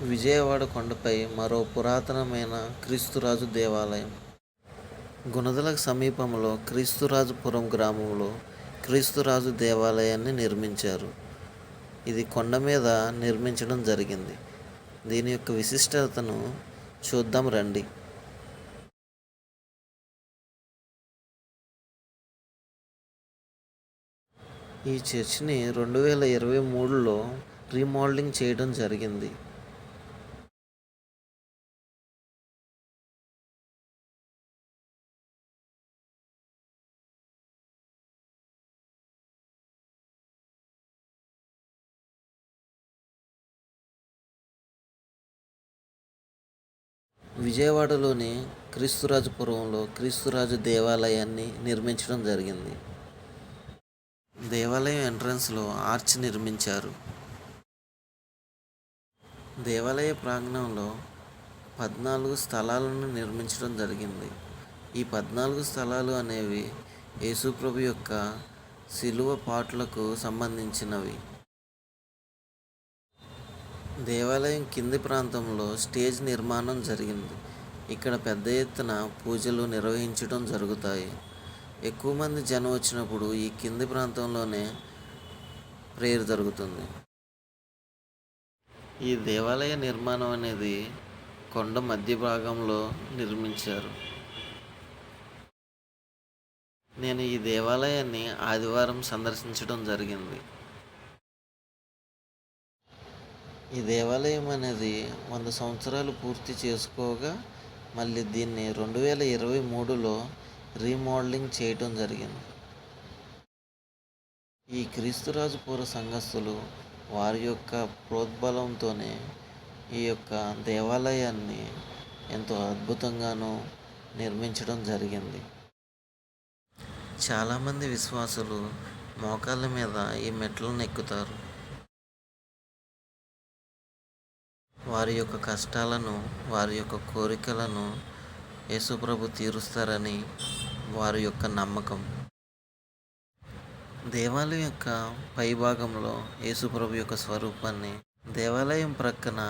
విజయవాడ కొండపై మరో పురాతనమైన క్రీస్తురాజు దేవాలయం. గుణదలకు సమీపంలో క్రీస్తురాజుపురం గ్రామంలో క్రీస్తురాజు దేవాలయాన్ని నిర్మించారు. ఇది కొండ మీద నిర్మించడం జరిగింది. దీని యొక్క విశిష్టతను చూద్దాం రండి. ఈ చర్చిని రెండు వేల ఇరవై మూడులో రీమోడలింగ్ చేయడం జరిగింది. విజయవాడలోని క్రీస్తురాజపురంలో క్రీస్తురాజు దేవాలయాన్ని నిర్మించడం జరిగింది. దేవాలయం ఎంట్రన్స్లో ఆర్చ్ నిర్మించారు. దేవాలయ ప్రాంగణంలో పద్నాలుగు స్థలాలను నిర్మించడం జరిగింది. ఈ పద్నాలుగు స్థలాలు అనేవి యేసుప్రభు యొక్క శిలువ పాటలకు సంబంధించినవి. దేవాలయం కింది ప్రాంతంలో స్టేజ్ నిర్మాణం జరిగింది. ఇక్కడ పెద్ద ఎత్తున పూజలు నిర్వహించడం జరుగుతాయి. ఎక్కువ మంది జనం వచ్చినప్పుడు ఈ కింది ప్రాంతంలోనే ప్రేయర్ జరుగుతుంది. ఈ దేవాలయ నిర్మాణం అనేది కొండ మధ్య భాగంలో నిర్మించారు. నేను ఈ దేవాలయాన్ని ఆదివారం సందర్శించడం జరిగింది. ఈ దేవాలయం అనేది వంద సంవత్సరాలు పూర్తి చేసుకోగా మళ్ళీ దీన్ని రెండు వేల ఇరవై మూడులో రీమోడలింగ్ చేయటం జరిగింది. ఈ క్రీస్తురాజుపుర సంఘస్థులు వారి యొక్క ప్రోద్బలంతోనే ఈ యొక్క దేవాలయాన్ని ఎంతో అద్భుతంగాను నిర్మించడం జరిగింది. చాలామంది విశ్వాసులు మోకాళ్ళ మీద ఈ మెట్లను ఎక్కుతారు. వారి యొక్క కష్టాలను వారి యొక్క కోరికలను యేసుప్రభు తీరుస్తారని వారి యొక్క నమ్మకం. దేవాలయం యొక్క పైభాగంలో యేసుప్రభు యొక్క స్వరూపాన్ని దేవాలయం ప్రక్కన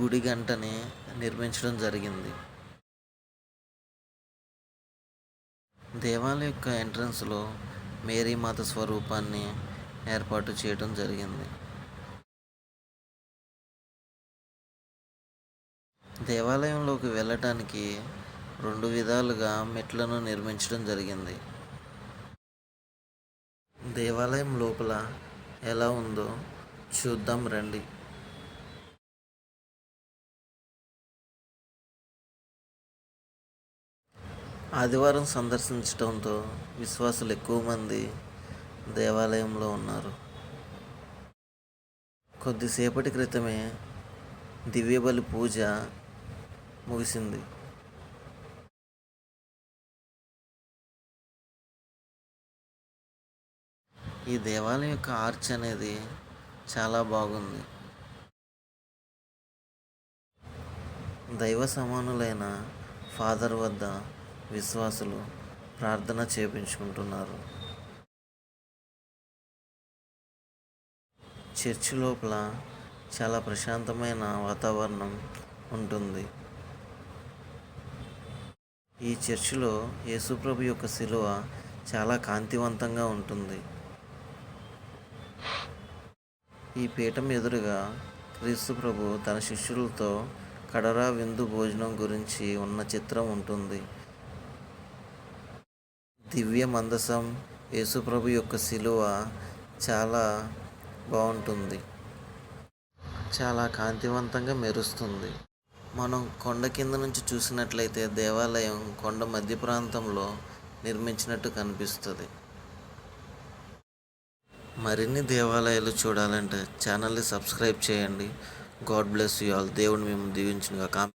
గుడి గంటని నిర్మించడం జరిగింది. దేవాలయం యొక్క ఎంట్రన్స్లో మేరీమాత స్వరూపాన్ని ఏర్పాటు చేయడం జరిగింది. దేవాలయంలోకి వెళ్ళటానికి రెండు విధాలుగా మెట్లను నిర్మించడం జరిగింది. దేవాలయం లోపల ఎలా ఉందో చూద్దాం రండి. ఆదివారం సందర్శించడంతో విశ్వాసులు ఎక్కువ మంది దేవాలయంలో ఉన్నారు. కొద్దిసేపటి క్రితమే దివ్యబలి పూజ ముగిసింది. ఈ దేవాలయం యొక్క ఆర్చ్ అనేది చాలా బాగుంది. దైవ సమానులైన ఫాదర్ వద్ద విశ్వాసులు ప్రార్థన చేపించుకుంటున్నారు. చర్చి లోపల చాలా ప్రశాంతమైన వాతావరణం ఉంటుంది. ఈ చర్చిలో యేసుప్రభు యొక్క శిలువ చాలా కాంతివంతంగా ఉంటుంది. ఈ పీఠం ఎదురుగా క్రీస్తు ప్రభు తన శిష్యులతో కడరా విందు భోజనం గురించి ఉన్న చిత్రం ఉంటుంది. దివ్య మందసం యేసుప్రభు యొక్క శిలువ చాలా బాగుంటుంది. చాలా కాంతివంతంగా మెరుస్తుంది. మనం కొండ కింద నుంచి చూసినట్లయితే దేవాలయం కొండ మధ్య ప్రాంతంలో నిర్మించినట్టు కనిపిస్తుంది. మరిన్ని దేవాలయాలు చూడాలంటే ఛానల్ని సబ్స్క్రైబ్ చేయండి. God bless you all. దేవుడు మేము దీవించుగా